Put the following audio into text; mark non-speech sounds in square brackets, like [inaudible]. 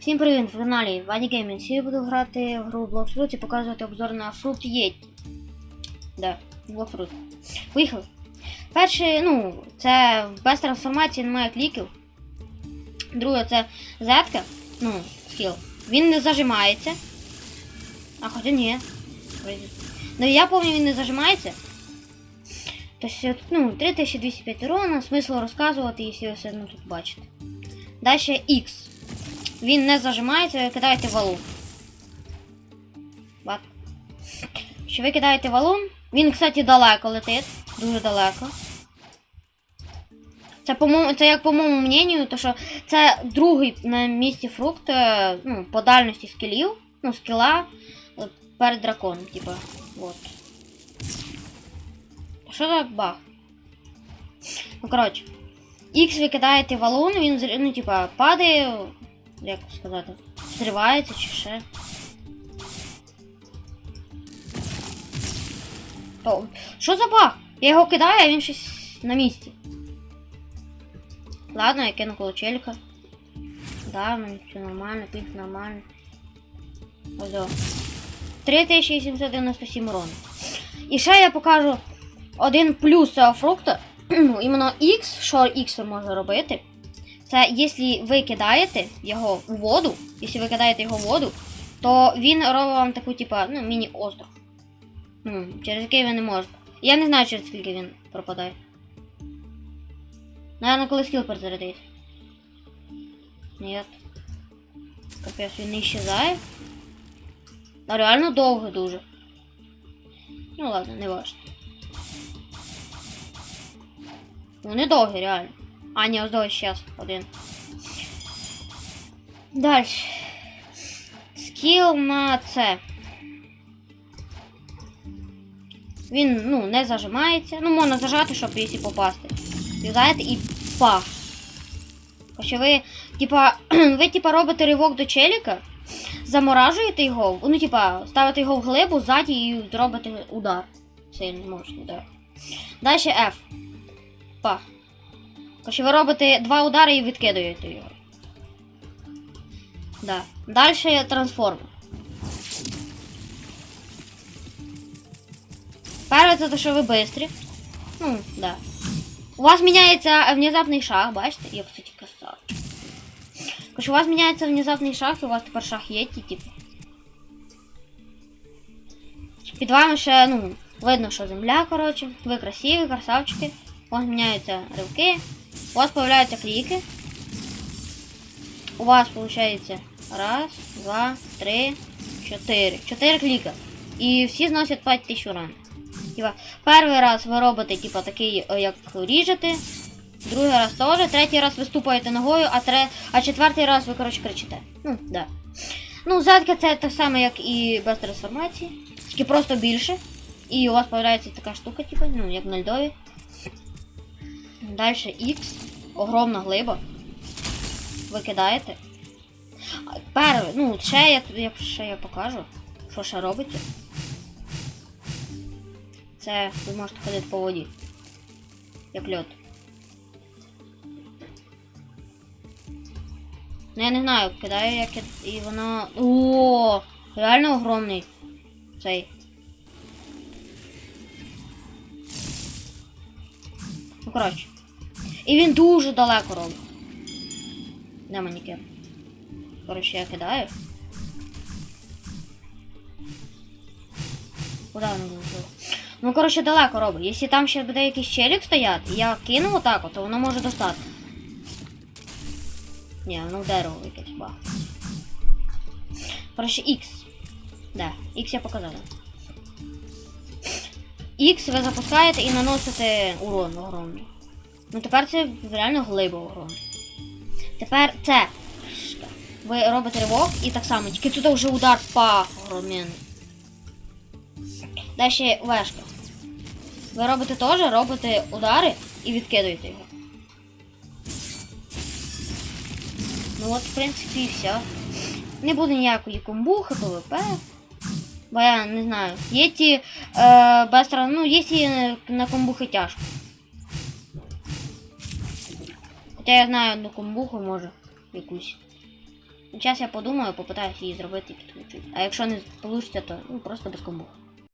Всім привіт, в каналі Вані Геймінг. Сьогодні буду грати в гру Blox і показувати обзор на фрукт Yeti. Да, Blox Fruit. Поїхали. Перше, ну, це без трансформації немає кліків. Друге, це зетка, ну, скіл. Він не зажимається. А хоча ні. Ну я пам'ятаю, він не зажимається. Тобто, ну, 3205 урона, смислу розказувати, якщо ви все одно тут бачите. Далі X. Він не зажимається, ви кидаєте валун. Бат. Що ви кидаєте валун. Він, кстати, далеко летить. Дуже далеко. Це, по-моєму, це як по моєму мнению, то що це другий на місці фрукт е, ну, по дальності скілів. Ну, скіла перед драконом, типа. Вот. Що за баг? Ну, коротше. X ви кидаєте валун, він ну, типа, падає, як сказати, зривається чи ще. То, що за баг? Я його кидаю, а він щось на місці. Ладно, я кину коло челика. Да, в мене все нормально, пінг нормально. Ось. о. 3797 урона. І ще я покажу один плюс цього фрукта. [clears throat] Іменно X, що X може робити. Це якщо ви кидаєте його у воду, якщо ви кидаєте його в воду, то він робить вам таку, типа, ну, міні-остров. Ну, через який ви не можете. Я не знаю, через скільки він пропадає. Наверно, коли скіл перезарядить. Ні. Капець, він не исчезає. А реально довго дуже. Ну ладно, не важно. Вони довгі, реально. А, ні, ось щас, один. Далі. Скіл на це. Він, ну, не зажимається. Ну, можна зажати, щоб якщо попасти. Юзаєте і пах. Що ви, типа, [clears throat] ви, типа, робите ривок до челіка, заморажуєте його, ну, типа, ставите його в глибу ззаді і зробите удар. Сильний можна удар. Далі F. Пах. Короче, ви робите два удари і відкидаєте його. Да. Далі трансформер. Перше, це те, що ви бистрі. Ну, да. У вас міняється внезапний шаг, бачите? Я, кстати, красавчик. Короче, у вас міняється внезапний шаг, і у вас тепер шаг є, типу. Під вами ще, ну, видно, що земля, коротше. Ви красиві, красавчики. У вас міняються ривки. У вас появляються кліки. У вас получається раз, два, три, чотири. Чотири кліка. І всі зносять 5 тисяч уран. Типа, перший раз ви робите, типа, такий, е, як ріжете. Другий раз теж, третій раз ви ступаєте ногою, а, тре... а четвертий раз ви, коротше, кричите. Ну, да. Ну, задка це так само, як і без трансформації. Тільки просто більше. І у вас появляється така штука, типу, ну, як на льдові. Далі X. Огромна глиба. Ви кидаєте. А, ну, ще я, ще я покажу, що ще робиться. Це ви можете ходити по воді. Як льод. Ну я не знаю, кидаю я і воно. О, реально огромний цей. Ну, коротше. І він дуже далеко робить. Де манікер? Коротше, я кидаю. Куди він летів? Ну, коротше, далеко робить. Якщо там ще буде якийсь челік стояти, я кину отак, от, то воно може достати. Ні, ну дерево якесь бах. Коротше, X. Да, X я показала. X ви запускаєте і наносите урон огромний. Ну тепер це реально глиба огромна. Тепер це. Ви робите ривок і так само, тільки тут вже удар пах огроменний. Далі вешка. Ви робите теж, робите удари і відкидуєте його. Ну от, в принципі, і все. Не буде ніякої комбухи, ПВП. Бо я не знаю. Є ті е, без ну, є ті на комбухи тяжко. Хоча я знаю одну комбуху, може, якусь. Зараз я подумаю, попитаюся її зробити і підключити. А якщо не вийде, то ну, просто без комбо.